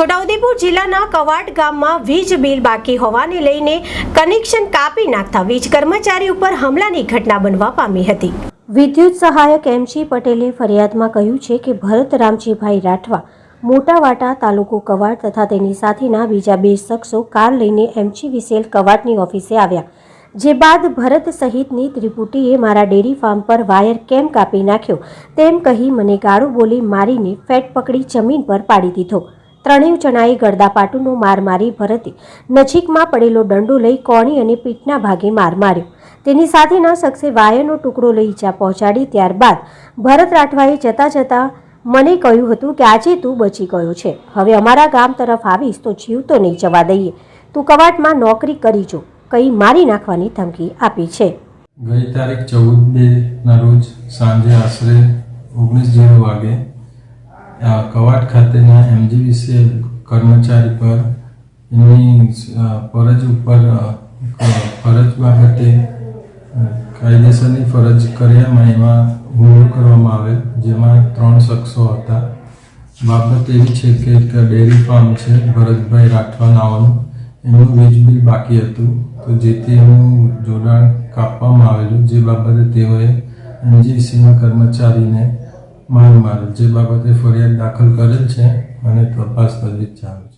છોટાઉદેપુર જિલ્લાના કવાટ ગામમાં વીજ બિલ બાકી હોવાને લઈને કનેક્શન કાપી નાખતા વીજ કર્મચારી ઉપર હુમલાની ઘટના બનવા પામી હતી. વિદ્યુત સહાયક એમજી પટેલે ફરિયાદમાં કહ્યું છે કે ભરત રામજીભાઈ રાઠવા મોટાવાટા તાલુકો કવાટ તથા તેની સાથેના બીજા બે શખ્સો કાર લઈને એમજી વિસેલ કવાટની ઓફિસે આવ્યા. જે બાદ ભરત સહિતની ત્રિપુટીએ મારા ડેરી ફાર્મ પર વાયર કેમ કાપી નાખ્યો તેમ કહી મને ગાળું બોલી મારીને ફેટ પકડી જમીન પર પાડી દીધો. ત્રણેય જણાએ ગળદાપાટુનો માર મારી ભરતે. નજીકમાં પડેલો દંડો લઈ કોણી અને પીઠના ભાગે માર માર્યો. તેની સાથેના શખ્સે વાયરનો ટુકડો લઈ ઈજા પહોંચાડી ત્યારબાદ ભરત રાઠવાએ જતાં જતાં મને કહ્યું હતું કે આજે તું બચી ગયો છે. હવે અમારા ગામ તરફ આવીશ તો જીવ તો નહીં જવા દઈએ. તું કવાટમાં નોકરી કરી જો. કઈ મારી નાખવાની ધમકી આપી છે. ગઈ તારીખ ચૌદ બે ના રોજ સાંજે આશરે ઓગણીસ જીરો વાગે કવાટ ખાતેના એમજીવીસીએલ કર્મચારી પર એમની ફરજ ઉપર ફરજ બાબતે કાયદેસરની ફરજ કર્યામાં એમાં હુમલો કરવામાં આવે, જેમાં ત્રણ શખ્સો હતા. બાબત એવી છે કે એક ડેરી ફાર્મ છે, ભરતભાઈ રાઠવા નાવાનું એમનું વીજ બિલ બાકી હતું. તો જેથી એનું જોડાણ કાપવામાં આવેલું, જે બાબતે તેઓએ એનજીસીના કર્મચારીને માર મારેલ જે બાબતે ફરિયાદ દાખલ કરેલ છે અને તપાસ તજવીજ ચાલુ છે.